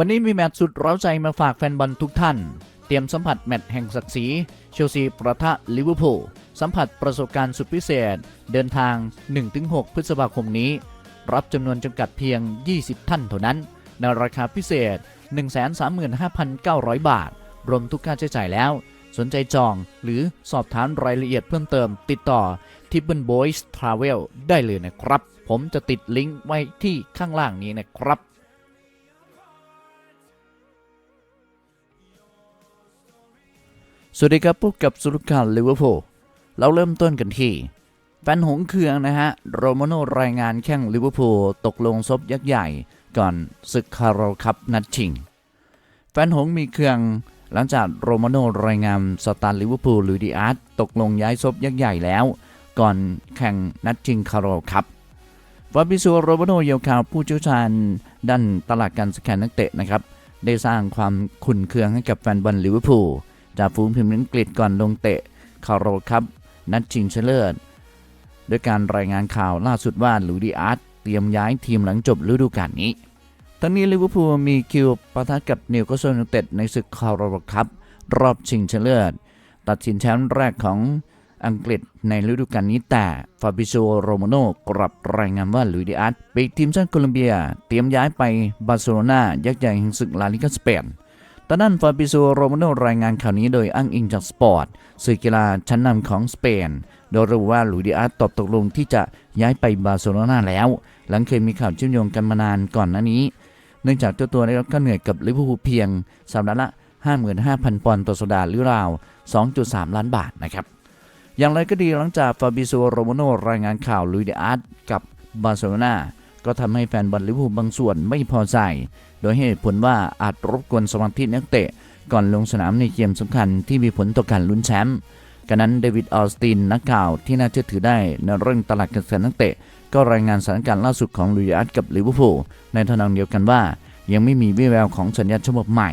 วันนี้มีแมตช์สุดเร้าใจมาฝากแฟนบอลทุกท่าน เตรียมสัมผัสแมตช์แห่งศักดิ์ศรีเชลซีประทะลิเวอร์พูลสัมผัสประสบการณ์สุดพิเศษ เดินทาง 1-6 พฤษภาคมนี้ รับจำนวนจำกัดเพียง 20 ท่านเท่านั้น ในราคาพิเศษ 135,900 บาท รวมทุกค่าใช้จ่ายแล้ว สนใจจองหรือสอบถามรายละเอียดเพิ่มเติม ติดต่อ t i b b l Boys Travel ได้เลยนะครับ ผมจะติดลิงก์ไว้ที่ข้างล่างนี้นะครับ สวัสดีครับพบกับสุรุกาลิเวอร์พูลเราเริ่มต้นกันที่แฟนหงเคืองนะฮะ โรมาโนรายงานแข่งลิเวอร์พูลตกลงซบยักษ์ใหญ่ก่อนศึกคาร์โรคัพนัดชิง แฟนหงมีเคืองหลังจากโรมาโนรายงานสตาร์ลิเวอร์พูลลุยดิอาร์ตตกลงย้ายซบยักษ์ใหญ่แล้ว ก่อนแข่งนัดชิงคาร์โรคัพฟาบิโซโรมาโนเยาวคาวผู้เชี่ยวชาญด้านตลาดการสแกนนักเตะนะครับได้สร้างความขุ่นเคืองให้กับแฟนบอลลิเวอร์พูล จากฝูงพิมพ์อังกฤษก่อนลงเตะคาร์โรคัพนัดชิงชนะเลิศด้วยการรายงานข่าวล่าสุดว่าลูดิอาร์ตเตรียมย้ายทีมหลังจบฤดูกาลนี้ทั้งนี้ลิเวอร์พูลมีคิวปะทะกับนิวคาสเซิลยูไนเต็ดในศึกคาร์โรคัพรอบชิงชนะเลิศตัดสินแชมป์แรกของอังกฤษในฤดูกาลนี้แต่ฟาบิโซโรมาโนกลับรายงานว่าลูดิอาร์ตปีกทีมชาติโคลอมเบีย เตรียมย้ายไปบาร์เซโลนายักษ์ใหญ่แห่งศึกลาลิกาสเปน ตอนนั้นฟาบิโซโรมาโนรายงานข่าวนี้โดยอ้างอิงจากสปอร์ตสื่อกีฬาชั้นนำของสเปน โดยระบุว่าลูดิอาร์ตตอบตกลงที่จะย้ายไปบาร์เซโลนาแล้ว หลังเคยมีข่าวเชื่อมโยงกันมานานก่อนหน้านี้ เนื่องจากเจ้าตัวได้รับค่าเหนื่อยกับลิเวอร์พูลเพียงสัปดาห์ละ 55,000 ปอนด์ต่อสัปดาห์หรือราว 2.3 ล้านบาทนะครับอย่างไรก็ดีหลังจากฟาบิโซโรมาโนรายงานข่าวลุยเดอาร์ตกับบาร์เซโลนาก็ทำให้แฟนบอลลิเวอร์พูลบางส่วนไม่พอใจ โดยให้ผลว่าอาจรบกวนสมาธินักเตะ ก่อนลงสนามในเกมสำคัญที่มีผลต่อการลุ้นแชมป์กันนั้นเดวิดออสตินนักข่าวที่น่าเชื่อถือได้ในเรื่องตลาดการซื้อนักเตะ ก็รายงานสถานการณ์ล่าสุดของลุยเดอาร์ตกับลิเวอร์พูลในทางเดียวกันว่า ยังไม่มีวี่แววของสัญญาฉบับใหม่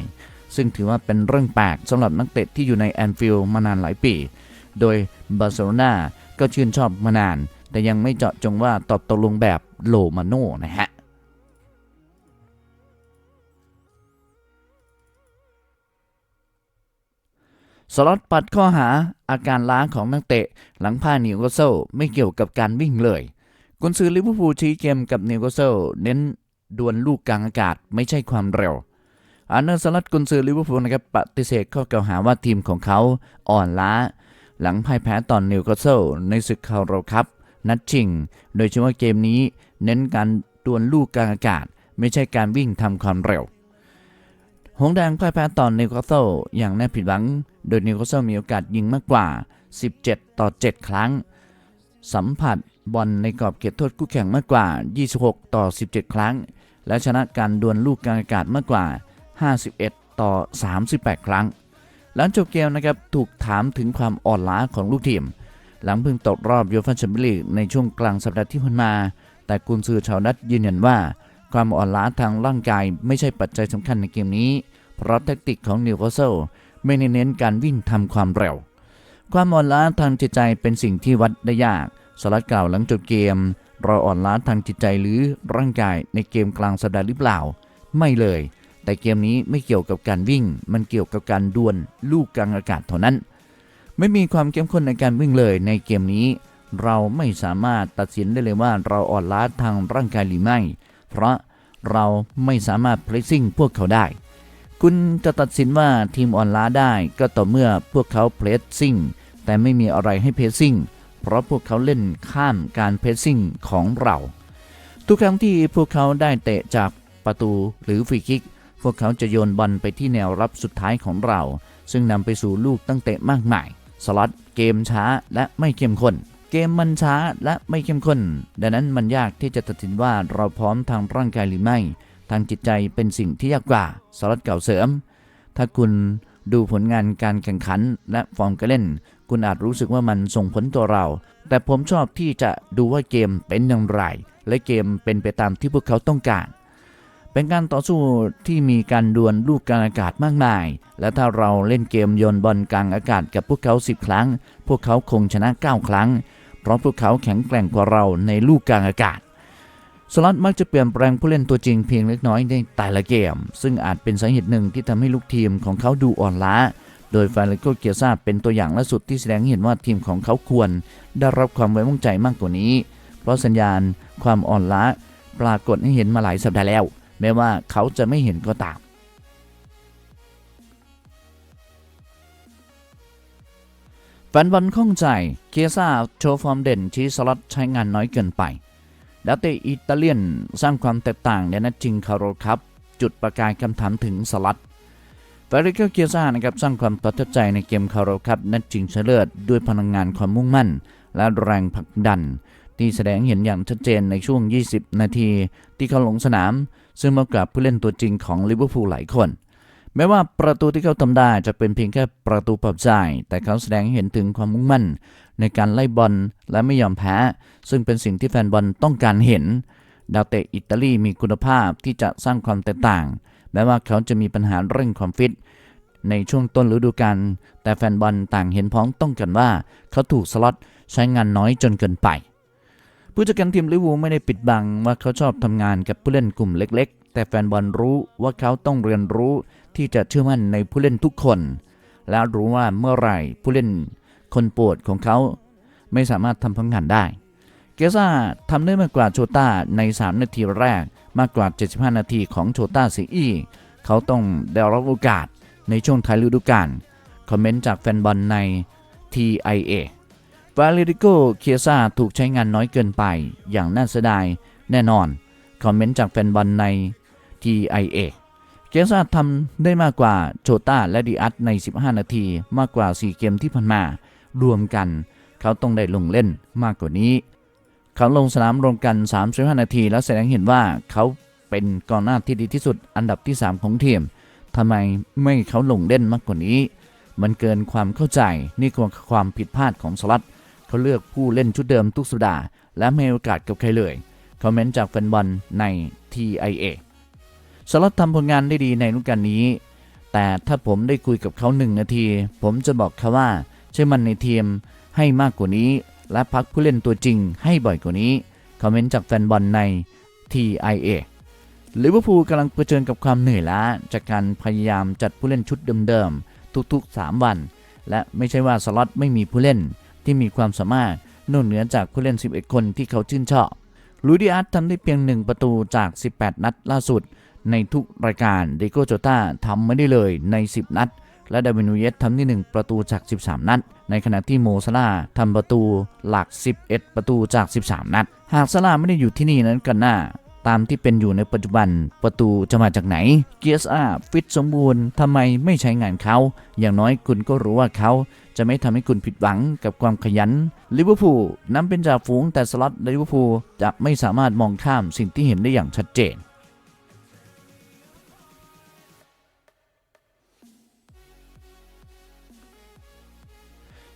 ซึ่งถือว่าเป็นเรื่องแปลกสำหรับนักเตะที่อยู่ในแอนฟิลด์มานานหลายปี โดยบาร์เซโลนาก็ชื่นชอบมานาน แต่ยังไม่เจาะจงว่าตอบตกลงแบบโลมาโน่นะฮะ สล็อตปัดข้อหาอาการล้าของนักเตะ หลังพานิวคาสเซิลไม่เกี่ยวกับการวิ่งเลยกุนซือลิเวอร์พูลชี้เกมกับนิวคาสเซิลเน้นดวลลูกกลางอากาศไม่ใช่ความเร็วอาร์เนอร์สลัดกุนซือลิเวอร์พูลนะครับปฏิเสธข้อกล่าวหาว่าทีมของเขาอ่อนล้า หลังพ่ายแพ้ตอนนิวคาสเซิลในศึกคาร์โรคัพนัดชิง โดยเฉพาะเกมนี้เน้นการดวลลูกกลางอากาศ ไม่ใช่การวิ่งทำความเร็ว หงแดงพ่ายแพ้ตอนนิวคาสเซิลอย่างน่าผิดหวัง โดยนิวคาสเซิลมีโอกาสยิงมากกว่า 17 ต่อ 7 ครั้ง สัมผัสบอลในกรอบเขตโทษคู่แข่งมากกว่า 26 ต่อ 17 ครั้ง และชนะการดวลลูกกลางอากาศมากกว่า 51 ต่อ 38 ครั้ง หลังจบเกมนะครับถูกถามถึงความอ่อนล้าของลูกทีม หลังเพิ่งตกรอบยูฟ่าแชมเปี้ยนลีกในช่วงกลางสัปดาห์ที่ผ่านมา แต่กุนซือชาวดัตยืนยันว่า ความอ่อนล้าทางร่างกายไม่ใช่ปัจจัยสำคัญในเกมนี้ เพราะแทคติกของนิวคาสเซิลไม่ได้เน้นการวิ่งทำความเร็ว ความอ่อนล้าทางจิตใจเป็นสิ่งที่วัดได้ยาก สลัดกล่าวหลังจบเกม เราอ่อนล้าทางจิตใจหรือร่างกายในเกมกลางสัปดาห์หรือเปล่า ไม่เลย แต่เกมนี้ไม่เกี่ยวกับการวิ่ง มันเกี่ยวกับการดวลลูกกลางอากาศเท่านั้น ไม่มีความเข้มข้นในการวิ่งเลยในเกมนี้ เราไม่สามารถตัดสินได้เลยว่าเราอ่อนล้าทางร่างกายหรือไม่ เพราะเราไม่สามารถเพรสซิ่งพวกเขาได้ คุณจะตัดสินว่าทีมอ่อนล้าได้ก็ต่อเมื่อพวกเขาเพรสซิ่งแต่ไม่มีอะไรให้เพรสซิ่งเพราะพวกเขาเล่นข้ามการเพรสซิ่งของเรา ทุกครั้งที่พวกเขาได้เตะจากประตูหรือฟรีคิก พวกเขาจะโยนบอลไปที่แนวรับสุดท้ายของเรา ซึ่งนำไปสู่ลูกตั้งเตะมากมาย สล็อตเกมช้าและไม่เข้มข้น เกมมันช้าและไม่เข้มข้น ดังนั้นมันยากที่จะตัดสินว่าเราพร้อมทางร่างกายหรือไม่ ทางจิตใจเป็นสิ่งที่ยากกว่าสล็อตเก่าเสริม ถ้าคุณดูผลงานการแข่งขันและฟอร์มการเล่น คุณอาจรู้สึกว่ามันส่งผลต่อเรา แต่ผมชอบที่จะดูว่าเกมเป็นอย่างไร และเกมเป็นไปตามที่พวกเขาต้องการ เป็นการต่อสู้ที่มีการดวลลูกกลางอากาศมากมาย และถ้าเราเล่นเกมโยนบอลกลางอากาศกับพวกเขา 10 ครั้ง พวกเขาคงชนะ 9 ครั้ง เพราะพวกเขาแข็งแกร่งกว่าเราในลูกกลางอากาศสล็อตมักจะเปลี่ยนแปลงผู้เล่นตัวจริงเพียงเล็กน้อยในแต่ละเกม ซึ่งอาจเป็นสาเหตุหนึ่งที่ทำให้ลูกทีมของเขาดูอ่อนล้า โดยฟาเลโกเกียซาเป็นตัวอย่างล่าสุดที่แสดงเห็นว่าทีมของเขาควร ได้รับความไว้วางใจมากกว่านี้ เพราะสัญญาณความอ่อนล้า ปรากฏให้เห็นมาหลายสัปดาห์แล้ว แม้ว่าเขาจะไม่เห็นก็ตาม แฟนบอลข้องใจเคียซ่าโชว์ฟอร์มเด่นที่สล็อตใช้งานน้อยเกินไปแล้วเตะอิตาเลียนสร้างความแตกต่างในนัดชิงคาร์โรครับ จุดประกายคำถามถึงสล็อตเฟริกเกียซ่านะครับสร้างความประทับใจในเกมคาร์โรครับนัดชิงชนะเลิศด้วยพลังงานความมุ่งมั่น และแรงผลักดัน ที่แสดงเห็นอย่างชัดเจนในช่วง 20 นาที ที่เขาลงสนาม ซึ่งมากับผู้เล่นตัวจริงของลิเวอร์พูลหลายคน แม้ว่าประตูที่เขาทำได้จะเป็นเพียงแค่ประตูปรับใจแต่เขาแสดงให้เห็นถึงความมุ่งมั่น ในการไล่บอลและไม่ยอมแพ้ ซึ่งเป็นสิ่งที่แฟนบอลต้องการเห็น ดาวเตะอิตาลีมีคุณภาพที่จะสร้างความแตกต่าง แม้ว่าเขาจะมีปัญหาเรื่องความฟิต ในช่วงต้นฤดูกาลแต่แฟนบอลต่างเห็นพ้องต้องกันว่า เขาถูกสล็อตใช้งานน้อยจนเกินไปผู้จัดการทีมลิเวอร์พูลไม่ได้ปิดบังว่าเขาชอบทำงานกับผู้เล่นกลุ่มเล็ก ๆ แต่แฟนบอลรู้ว่าเขาต้องเรียนรู้ ที่จะเชื่อมั่นในผู้เล่นทุกคน และรู้ว่าเมื่อไหร่ผู้เล่นคนโปรดของเขาไม่สามารถทำผลงานได้ เกซ่าทำได้มากกว่าโชต้าใน 3 นาทีแรกมากกว่า 75 นาทีของโชต้าซีอีเขาต้องได้รับโอกาสในช่วงท้ายฤดูกาลคอมเมนต์จากแฟนบอลใน TIA ฟาเลริโกเคียซาถูกใช้งานน้อยเกินไป อย่างน่าเสียดายแน่นอน คอมเมนต์จากแฟนบอลใน TIA เคียซาทำได้มากกว่าโชต้าและดีอัตใน 15 นาทีมากกว่า 4 เกมที่ผ่านมา รวมกัน เขาต้องได้ลงเล่นมากกว่านี้ เขาลงสนามรวมกัน 35 นาที แล้วแสดงเห็นว่าเขาเป็นกองหน้าที่ดีที่สุดอันดับที่ 3 ของทีมทำไมไม่เขาลงเล่นมากกว่านี้ มันเกินความเข้าใจนี่คือความผิดพลาดของสลัดเขาเลือกผู้เล่นชุดเดิมทุกสัปดาห์และไม่โอกาสกับใครเลยคอมเมนต์จากแฟนบอลใน TIA สล็อตทำผลงานได้ดีในฤดูกาลนี้ แต่ถ้าผมได้คุยกับเขาหนึ่งนาที ผมจะบอกเขาว่าชื่อมันในทีมให้มากกว่านี้ และพักผู้เล่นตัวจริงให้บ่อยกว่านี้ คอมเมนต์จากแฟนบอลใน TIA ลิเวอร์พูลกำลังเผชิญกับความเหนื่อยล้าจากการพยายามจัดผู้เล่นชุดเดิมๆ ทุกๆ 3 วัน และไม่ใช่ว่าสล็อตไม่มีผู้เล่นที่มีความสามารถนอกเหนือจากผู้เล่น 11 คนที่เขาชื่นชอบ ลูดิอาร์ตทำได้เพียง 1 ประตูจาก 18 นัดล่าสุด ในทุกรายการเดโกโจตาทำไม่ได้เลยใน 10 นัด และดาวินูเยสทำได้1ประตูจาก 13 นัด ในขณะที่โมซาลาทำประตูหลัก 11 ประตูจาก 13 นัด หากซาลาไม่ได้อยู่ที่นี่นั้นกันหน้าตามที่เป็นอยู่ในปัจจุบันประตูจะมาจากไหนเกียร์อาฟิตสมบูรณ์ทำไมไม่ใช้งานเขา อย่างน้อยคุณก็รู้ว่าเขาจะไม่ทำให้คุณผิดหวังกับความขยันลิเวอร์พูลนำเป็นจ่าฝูงแต่สล็อตลิเวอร์พูลจะไม่สามารถมองข้ามสิ่งที่เห็นได้อย่างชัดเจน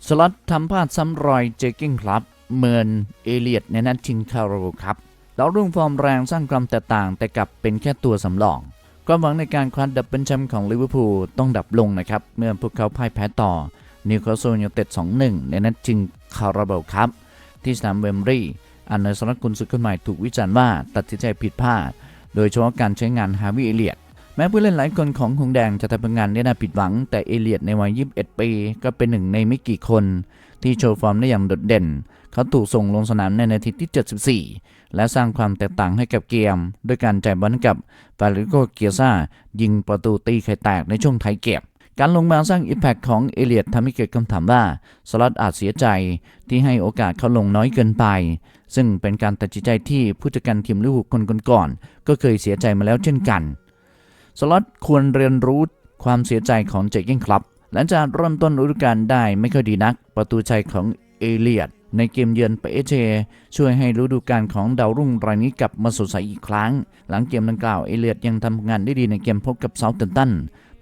สล็อตทำพลาดซ้ำรอยเจกิ้งคลับเมินเอเลียดในนัดชิงคาร์โรครับดาวรุ่งฟอร์มแรงสร้างความแตกต่างแต่กลับเป็นแค่ตัวสำรอง ความหวังในการคว้าดับเบิลแชมป์ของลิเวอร์พูลต้องดับลงนะครับ เมื่อพวกเขาพ่ายแพ้ต่อนิวคาสเซิลยูไนเต็ด 2-1 ในนัดชิงคาราบาลครับ ที่สนามเวมบรีย์อันในสำนักกุนสุดคนใหม่ถูกวิจารณ์ว่าตัดสินใจผิดพลาด โดยเฉพาะการใช้งานฮาวิเอเลียด แม้ผู้เล่นหลายคนของหงแดงจะทำผลงานได้น่าผิดหวัง แต่เอเลียดในวัย 21 ปี ก็เป็นหนึ่งในไม่กี่คน ที่โชว์ฟอร์มได้อย่างโดดเด่น เขาถูกส่งลงสนามในนาทีที่ 74 และสร้างความแตกต่างให้กับเกมด้วยการจ่ายบอลให้กับฟาริโกเกียซายิงประตูตีไข่แตกในช่วงท้ายเกมการลงมาสร้างอิมแพคของเอเลียดทำให้เกิดคำถามว่าสล็อตอาจเสียใจที่ให้โอกาสเขาลงน้อยเกินไป ซึ่งเป็นการตัดสินใจที่ผู้จัดการทีมลิเวอร์พูลคนก่อนๆก็เคยเสียใจมาแล้วเช่นกัน สล็อตควรเรียนรู้ความเสียใจของเจกิ้งคลับ หลังจากเริ่มต้นฤดูกาลได้ไม่ค่อยดีนัก ประตูชัยของเอเลียดในเกมเยือนไปเอเชช่วยให้ฤดูกาลของดาวรุ่งรายนี้กลับมาสดใสอีกครั้ง หลังเกมดังกล่าวเอเลียดยังทำงานได้ดีในเกมพบกับเซาท์เทนตัน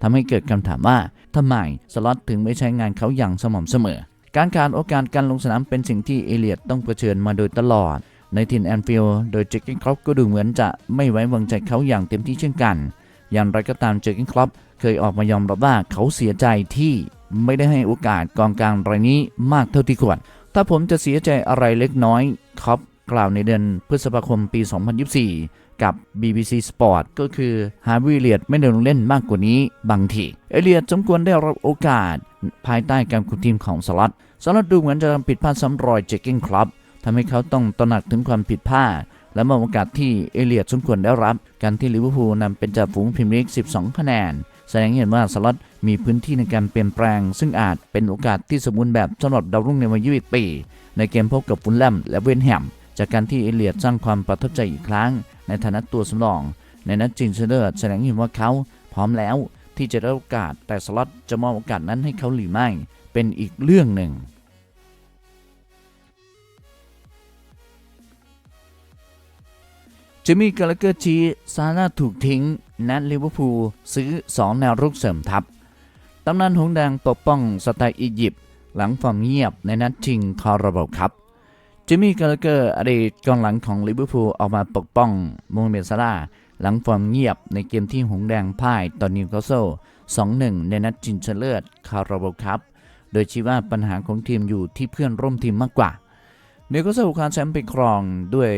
ทำให้เกิดคำถามว่าทำไมสล็อตถึงไม่ใช้งานเขาอย่างสม่ำเสมอ การขาดโอกาสการลงสนามเป็นสิ่งที่เอเลียดต้องเผชิญมาโดยตลอด ในทินแอนฟิลด์โดยเจคกิ้งครอปก็ดูเหมือนจะไม่ไว้วางใจเขาอย่างเต็มที่เช่นกัน อย่างไรก็ตามเจคกิ้งครอปเคยออกมายอมรับว่าเขาเสียใจที่ไม่ได้ให้โอกาสกองกลางรายนี้มากเท่าที่ควร ถ้าผมจะเสียใจอะไรเล็กน้อยครอปกล่าวในเดือนพฤษภาคมปี 2024 กับ BBC Sport ก็คือฮาร์วีเลียดไม่ได้ลงเล่นมากกว่านี้บางที เอเลียดสมควรได้รับโอกาส ภายใต้การคุมทีมของสล็อตสล็อตดูเหมือนจะผิดพลาดซ้ำรอยเจคกิ้งครับทำให้เขาต้องตระหนักถึงความผิดพลาด และมองโอกาสที่เอเลียดสมควรได้รับ การที่ลิเวอร์พูลนำเป็นจ่าฝูงพรีเมียร์ลีก12 คะแนน แสดงให้เห็นว่าสล็อตมีพื้นที่ในการเปลี่ยนแปลง ซึ่งอาจเป็นโอกาสที่สมบูรณ์แบบสำหรับดาวรุ่งในวัย21ปี ในเกมพบกับฟุลแลมและเวนแฮมจากการที่เอเลียดสร้างความประทับใจอีกครั้ง ในฐานะตัวสำรอง ในนัดจริงเชเลอร์แสดงให้เห็นว่าเขาพร้อมแล้วที่จะได้โอกาสแต่สล็อตจะมอบโอกาสนั้นให้เขาหรือไม่ เป็นอีกเรื่องหนึ่ง จมี่กาลเกอร์ชี้ซาร่าถูกทิ้ง นัดลิเวอร์พูลซื้อ 2 แนวรุกเสริมทัพ ตำนานหงแดงปกป้องสไตล์อียิปต์หลังฟอร์มเงียบในนัดชิงคอร์บครับจิมมี่กาลเกอร์อดีตกองหลังของลิเวอร์พูลออกมาปกป้องมฮัมเหม็ดซาร่าหลังฟอร์มเงียบในเกมที่หงแดงพ่ายต่อนิวคาสเซิล2-1 ในนัดชิงชนะเลิศคาราบาลคัพโดยชี้ว่าปัญหาของทีมอยู่ที่เพื่อนร่วมทีมมากกว่านิวคาสเซิลคว้าแชมป์ไปครองด้วย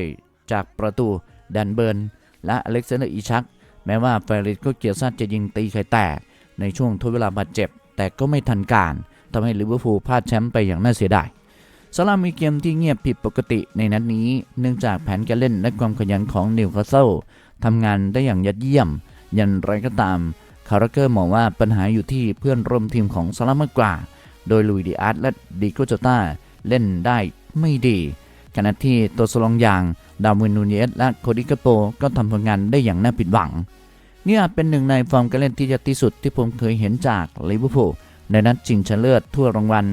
จากประตู ดนเบิร์น และอเล็กซานเดอร์อีชัก แม้ว่าเฟริสก็เกียร์ซัดจะยิงตีไข่แตก ในช่วงทดเวลาบาดเจ็บ แต่ก็ไม่ทันการทำให้ลิเวอร์พูลพลาดแชมป์ไปอย่างน่าเสียดายซาลามีเกมที่เงียบผิดปกติในนัดนี้ เนื่องจากแผนการเล่นและความขยันของนิวคาสเซิลทำงานได้อย่างยอดเยี่ยม ยันไรก็ตาม คาราเกอร์มองว่าปัญหาอยู่ที่เพื่อนร่วมทีมของซาลามากกว่า โดยลุยดิอาร์ตและดิโกโจต้าเล่นได้ไม่ดีขณะที่ตัวสลองอย่าง ดาวินนูเนสและโคดิกาโปก็ทำผลงานได้อย่างน่าผิดหวัง นี่อาจเป็นหนึ่งในฟอร์มการเล่นที่ยอดที่สุดที่ผมเคยเห็นจากลิเวอร์พูลในนัดชิงชนะเลิศทั่วรางวัล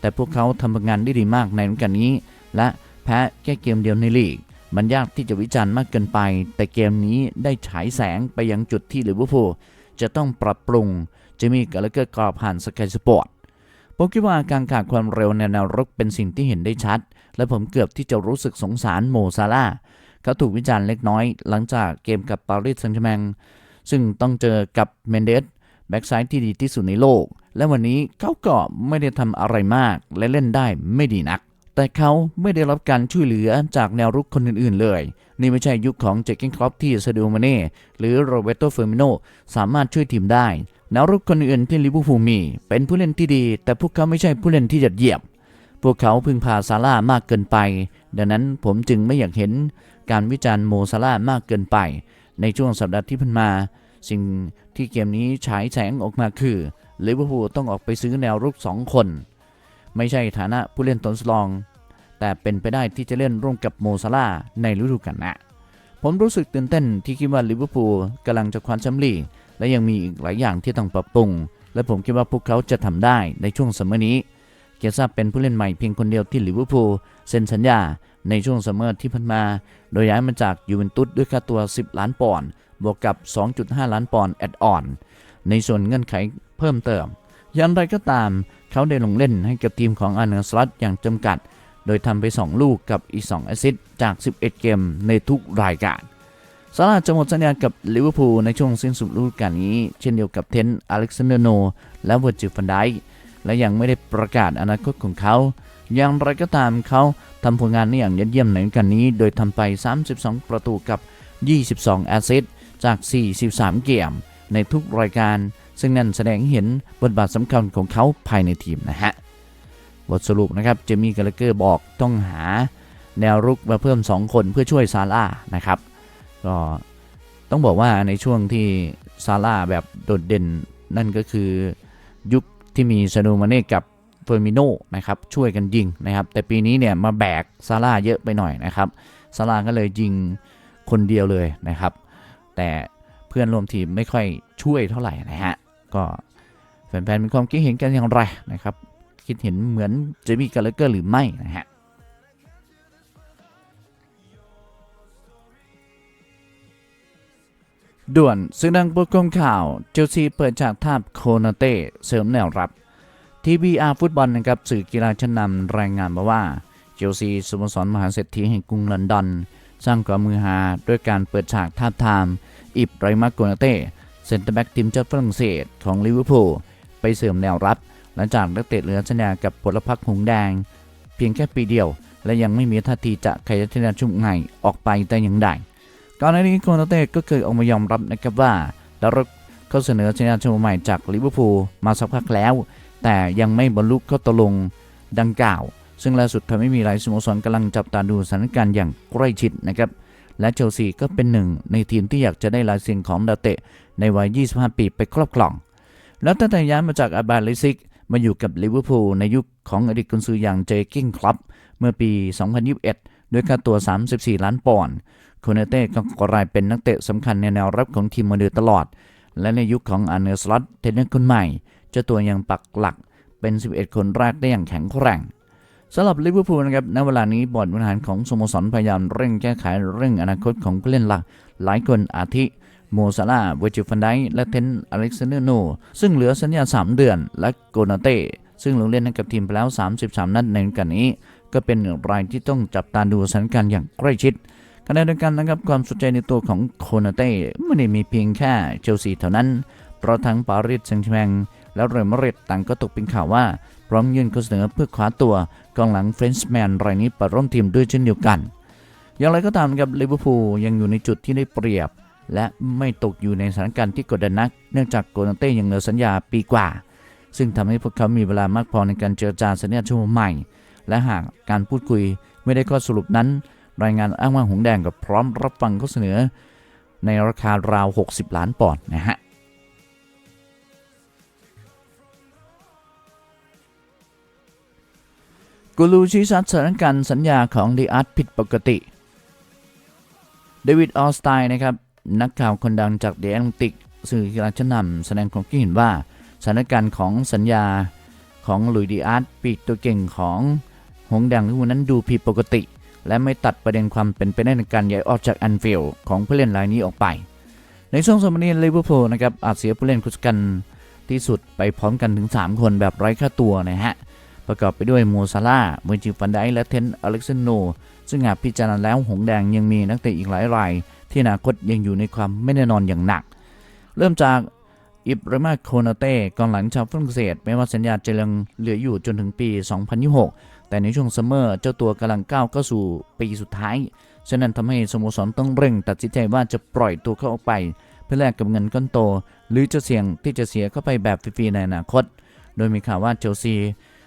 แต่พวกเขาทำผลงานได้ดีมากในฤดูกาลนี้ และแพ้แค่เกมเดียวในลีก มันยากที่จะวิจารณ์มากเกินไป แต่เกมนี้ได้ฉายแสงไปยังจุดที่ลิเวอร์พูลจะต้องปรับปรุงจะมีกาลเกอร์กรอบผ่านสกายสปอร์ตผมคิดว่าการขาดความเร็วในแนวรุกเป็นสิ่งที่เห็นได้ชัด และผมเกือบที่จะรู้สึกสงสารโมซาร่าเขาถูกวิจารณ์เล็กน้อยหลังจากเกมกับปารีสแซงต์แชร์แมงซึ่งต้องเจอกับเมนเดสแบ็กซ้ายที่ดีที่สุดในโลก และวันนี้เขาก็ไม่ได้ทำอะไรมากและเล่นได้ไม่ดีนัก แต่เขาไม่ได้รับการช่วยเหลือจากแนวรุกคนอื่น ๆ เลย นี่ไม่ใช่ยุคของเจคเกนครอปที่ซาดิโอมาเน่หรือโรเบโตเฟอร์มิโนสามารถช่วยทีมได้แนวรุกคนอื่นที่ลิเวอร์พูลมี เป็นผู้เล่นที่ดี แต่พวกเขาไม่ใช่ผู้เล่นที่ยอดเยี่ยม พวกเขาพึ่งพาซาร่ามากเกินไป ดังนั้นผมจึงไม่อยากเห็นการวิจารณ์โมซาร่ามากเกินไป ในช่วงสัปดาห์ที่ผ่านมา สิ่งที่เกมนี้ฉายแสงออกมาคือลิเวอร์พูลต้องออกไปซื้อแนวรุกสองคน ไม่ใช่ฐานะผู้เล่นตนสลอง แต่เป็นไปได้ที่จะเล่นร่วมกับโมซาร่าในฤดูกาลหน้าผมรู้สึกตื่นเต้นที่คิดว่าลิเวอร์พูลกำลังจะคว้าแชมป์ลีกและยังมีอีกหลายอย่างที่ต้องปรับปรุง และผมคิดว่าพวกเขาจะทำได้ในช่วงซัมเมอร์นี้ เกียรติเป็นผู้เล่นใหม่เพียงคนเดียวที่ลิเวอร์พูลเซ็นสัญญาในช่วงซัมเมอร์ที่ผ่านมา โดยย้ายมาจากยูเวนตุสด้วยค่าตัว 10 ล้านปอนด์บวกกับ 2.5 ล้านปอนด์แอดออน ในส่วนเงื่อนไขเพิ่มเติมอย่างไรก็ตามเขาได้ลงเล่นให้กับทีมของอาร์เนสลัตอย่างจำกัด โดยทำไป 2 ลูกกับอีก 2 แอสซิสต์จาก 11 เกมในทุกรายการซาร่าจะหมดสัญญากับลิเวอร์พูลในช่วงสิ้นสุดฤดูกาลนี้ เช่นเดียวกับเทนต์อเล็กซานเดอร์โน และเวอร์จิลฟันได และยังไม่ได้ประกาศอนาคตของเขา อย่างไรก็ตามเขาทำผลงานได้อย่างยอดเยี่ยมในกาลนี้ โดยทำไป 32 ประตูกับ 22 แอสซิสต์จาก 43 เกม ในทุกรายการ ซึ่งนั่นแสดงเห็นบทบาทสำคัญของเขาภายในทีมนะฮะ บทสรุปนะครับเจมี่กาลเกอร์บอกต้องหาแนวรุกมาเพิ่ม 2 คนเพื่อช่วยซาร่านะครับ ก็ต้องบอกว่าในช่วงที่ซาร่าแบบโดดเด่นนั่นก็คือยุค ที่มีซาโนมาเน่กับเฟอร์มิโนนะครับช่วยกันยิงนะครับ แต่ปีนี้เนี่ยมาแบกซาร่าเยอะไปหน่อยนะครับซาร่าก็เลยยิงคนเดียวเลยนะครับ แต่เพื่อนร่วมทีมไม่ค่อยช่วยเท่าไหร่นะฮะก็แฟนๆมีความคิดเห็นกันอย่างไรนะครับ คิดเห็นเหมือนเจมี่กาลเกอร์หรือไม่นะฮะ ด่วนซึ่งดังโปรกรมข่าว เจลซีเปิดฉากทาบโคนาเต้เสริมแนวรับทีบีอาร์ฟุตบอลนะครับสื่อกีฬาชั้นนำรายงานมาว่า เจลซีสโมสรมหาเศรษฐีแห่งกรุงลอนดอน สร้างความมือฮาด้วยการเปิดฉากทาบทาม อิบไรมาโกนาเต้เซนเตอร์แบ็กทีมชาติฝรั่งเศสของลิเวอร์พูลไปเสริมแนวรับ หลังจากนักเตะเหลือสัญญากับผลพักหงแดง เพียงแค่ปีเดียว และยังไม่มีท่าทีจะขยับทนาชุมไงออกไปแต่อย่างใด ก่อนหน้านี้โคนาเต้ก็เคยออกมายอมรับนะครับว่าดารุกเขาเสนอสัญญาฉบับใหม่จากลิเวอร์พูลมาสักพักแล้ว แต่ยังไม่บรรลุข้อตกลงดังกล่าว ซึ่งล่าสุดทำให้มีหลายสโมสรกำลังจับตาดูสถานการณ์อย่างใกล้ชิดนะครับและเชลซีก็เป็นหนึ่งในทีมที่อยากจะได้ลายเซ็นของดาเตะในวัย 25 ปีไปครอบครอง แล้วตั้งแต่ย้ายมาจากอาบาลิซิก มาอยู่กับลิเวอร์พูลในยุคของอดีตกุนซืออย่างเจกิ้งคลับเมื่อปี 2021 ด้วยค่าตัว 34 ล้านปอนด์ คเนเต้ก็กลายเป็นนักเตะสำคัญในแนวรับของทีมมาโดยตลอด และในยุคของอาร์เนสล็อตเทนเนอร์คนใหม่ เจ้าตัวยังปักหลักเป็น 11 คนแรกได้อย่างแข็งแกร่งสำหรับลิเวอร์พูลนะครับ ณ เวลานี้บอร์ดบริหารของสโมสรพยายามเร่งแก้ไขเรื่องอนาคตของผู้เล่นหลัก หลายคนอาทิ โมซาลาเวจิฟันไดและเทนอเล็กซานเดอร์โน ซึ่งเหลือสัญญา 3 เดือน และโกนาเต้ ซึ่งลงเล่นให้กับทีมไปแล้ว 33 นัดในกาลนี้ ก็เป็นรายที่ต้องจับตาดูสถานการณ์อย่างใกล้ชิด ขณะเดียวกันนะครับความสนใจในตัวของโคนาเต้ไม่ได้มีเพียงแค่เชลซีเท่านั้น เพราะทั้งปารีสแซงต์แชงและเรอัลมาดริดต่างก็ตกเป็นข่าวว่า พร้อมยื่นข้อเสนอเพื่อคว้าตัวกองหลังเฟรนช์แมนรายนี้ไปร่วมทีมด้วยเช่นเดียวกัน อย่างไรก็ตามครับลิเวอร์พูลยังอยู่ในจุดที่ได้เปรียบ และไม่ตกอยู่ในสถานการณ์ที่กดดันนัก เนื่องจากโกนาเต้ยังเหลือสัญญาปีกว่า ซึ่งทำให้พวกเขามีเวลามากพอในการเจรจาสัญญาชั่วโมงใหม่ และหากการพูดคุยไม่ได้ข้อสรุปนั้น รายงานอ้างว่าหงแดงกับพร้อมรับฟังข้อเสนอ ในราคาราว 60 ล้านปอนด์นะฮะกูรูชี้ชัดสถานการณ์สัญญาของดีอาร์ตผิดปกติเดวิดออสไตน์นะครับนักข่าวคนดังจากเดอตแลนติกสื่อกีฬาชั้นนำแสดงความคิดเห็นว่าสถานการณ์ของสัญญาของหลุยส์ดีอาร์ตปีกตัวเก่งของหงแดงลิเวอร์พูลนั้นดูผิดปกติ และไม่ตัดประเด็นความเป็นไปได้ในการย้ายออกจากแอนฟิลด์ของผู้เล่นรายนี้ออกไป ในช่วงสมัยนี้ลิเวอร์พูลนะครับอาจเสียผู้เล่นคุชกันที่สุดไปพร้อมกันถึง 3 คนแบบไร้ค่าตัวนะฮะ ประกอบไปด้วยโมซาล่าเมอร์จิฟันไดและเทนอเล็กซานโน ซึ่งหากพิจารณาแล้วหงแดงยังมีนักเตะอีกหลายราย ที่อนาคตยังอยู่ในความไม่แน่นอนอย่างหนัก เริ่มจาก อิบรามาโคนาเต้กองหลังชาวฝรั่งเศสแม้ว่าสัญญาจะยังเหลืออยู่จนถึงปี 2026 แต่ในช่วงซัมเมอร์เจ้าตัวกำลังก้าวเข้าสู่ปีสุดท้าย ฉะนั้นทำให้สโมสรต้องเร่งตัดสินใจว่าจะปล่อยตัวเขาออกไป เพื่อแลกกับเงินก้อนโต หรือจะเสี่ยงที่จะเสียเข้าไปแบบฟรีๆในอนาคต โดยมีข่าวว่าเชลซี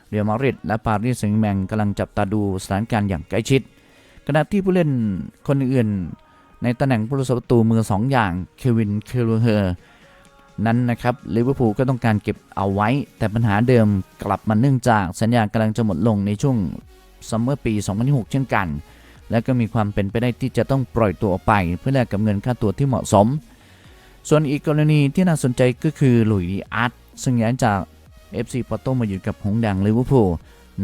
เรอัลมาดริดและปารีสแซงต์แมงกำลังจับตาดูสถานการณ์อย่างใกล้ชิดขณะที่ผู้เล่นคนอื่นในตำแหน่งผู้รักษาประตูมือสองอย่างเควิน เคลูเฮอร์ นั้นนะครับลิเวอร์พูลก็ต้องการเก็บเอาไว้ แต่ปัญหาเดิมกลับมาเนื่องจากสัญญากำลังจะหมดลงในช่วงซัมเมอร์ปี 2026เช่นกัน และก็มีความเป็นไปได้ที่จะต้องปล่อยตัวออกไป เพื่อแลกกับเงินค่าตัวที่เหมาะสม ส่วนอีกกรณีที่น่าสนใจก็คือหลุยส์ดีอาร์ตซึ่งย้ายจาก FC ปอร์โตมาอยู่กับหงส์แดงลิเวอร์พูล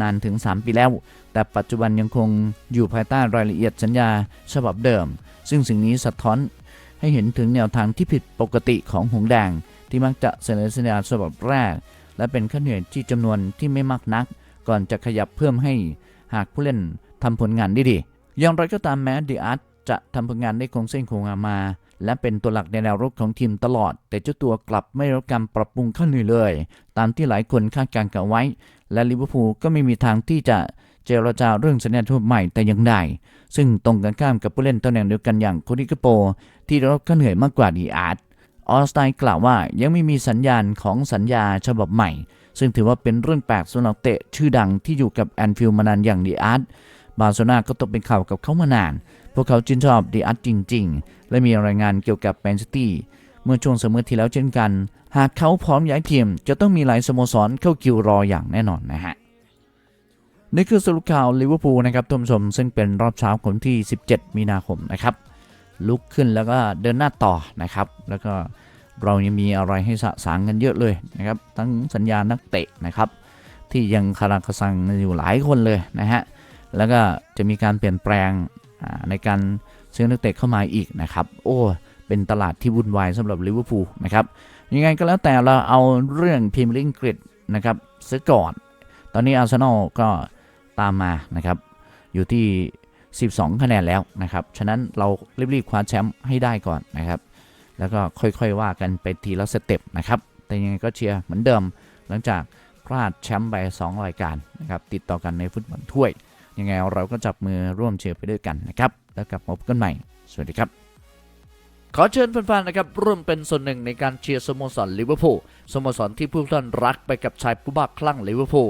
นานถึง 3 ปีแล้ว แต่ปัจจุบันยังคงอยู่ภายใต้รายละเอียดสัญญาฉบับเดิม ซึ่งสิ่งนี้สะท้อน ให้เห็นถึงแนวทางที่ผิดปกติของหงแดง ที่มักจะเสนอสัญญาฉบับแรก และเป็นค่าเหนื่อยที่จำนวนที่ไม่มากนัก ก่อนจะขยับเพิ่มให้หากผู้เล่นทำผลงานได้ดี อย่างไรก็ตามแม้ดีอาร์ตจะทำผลงานได้คงเส้นคงวามา และเป็นตัวหลักในแนวรุกของทีมตลอด แต่เจ้าตัวกลับไม่รับการปรับปรุงขั้นเลยเลยตามที่หลายคนคาดการณ์กันไว้ และลิเวอร์พูลก็ไม่มีทางที่จะ เจรจาเรื่องสัญญาทั่วใหม่แต่อย่างใดซึ่งตรงกันข้ามกับผู้เล่นตำแหน่งเดียวกันอย่างโคดิกโป ที่ได้รับค่าเหนื่อยมากกว่าดีอาร์ตออสไตน์กล่าวว่ายังไม่มีสัญญาณของสัญญาฉบับใหม่ ซึ่งถือว่าเป็นเรื่องแปลกสำหรับเตะชื่อดังที่อยู่กับแอนฟิลมานานอย่างดีอาร์ตบาร์เซโลนาก็ตกเป็นข่าวกับเขามานาน พวกเขาชื่นชอบดีอาร์ตจริง ๆ และมีรายงานเกี่ยวกับแมนซิตี้เมื่อช่วงเสมอที่แล้วเช่นกัน หากเขาพร้อมย้ายทีมจะต้องมีหลายสโมสรเข้าคิวรออย่างแน่นอนนะฮะ นี่คือสรุปข่าวลิเวอร์พูลนะครับท่านผู้ชมซึ่งเป็นรอบเช้าของที่ 17 มีนาคมนะครับลุกขึ้นแล้วก็เดินหน้าต่อนะครับ แล้วก็เรายังมีอะไรให้สะสางกันเยอะเลยนะครับ ทั้งสัญญานักเตะนะครับ ที่ยังคาราคาซังอยู่หลายคนเลยนะฮะแล้วก็จะมีการเปลี่ยนแปลงในการซื้อนักเตะเข้ามาอีกนะครับ โอ้เป็นตลาดที่วุ่นวายสำหรับลิเวอร์พูลนะครับยังไงก็แล้วแต่เราเอาเรื่องพรีเมียร์ลีกอังกฤษนะครับซื้อก่อน ตอนนี้อาร์เซนอลก็ ตามมานะครับ อยู่ที่ 12 คะแนนแล้วนะครับ ฉะนั้นเรารีบๆคว้าแชมป์ให้ได้ก่อนนะครับ แล้วก็ค่อยๆว่ากันไปทีละสเต็ปนะครับ แต่ยังไงก็เชียร์เหมือนเดิม หลังจากพลาดแชมป์ไป2รายการนะครับติดต่อกันในฟุตบอลถ้วย ยังไงเราก็จับมือร่วมเชียร์ไปด้วยกันนะครับ แล้วกลับมาพบกันใหม่ สวัสดีครับขอเชิญแฟนๆ นะครับร่วมเป็นส่วนหนึ่งในการเชียร์สโมสรลิเวอร์พูลสโมสรที่ผู้ท่านรักไปกับชายผู้บ้าคลั่งลิเวอร์พูล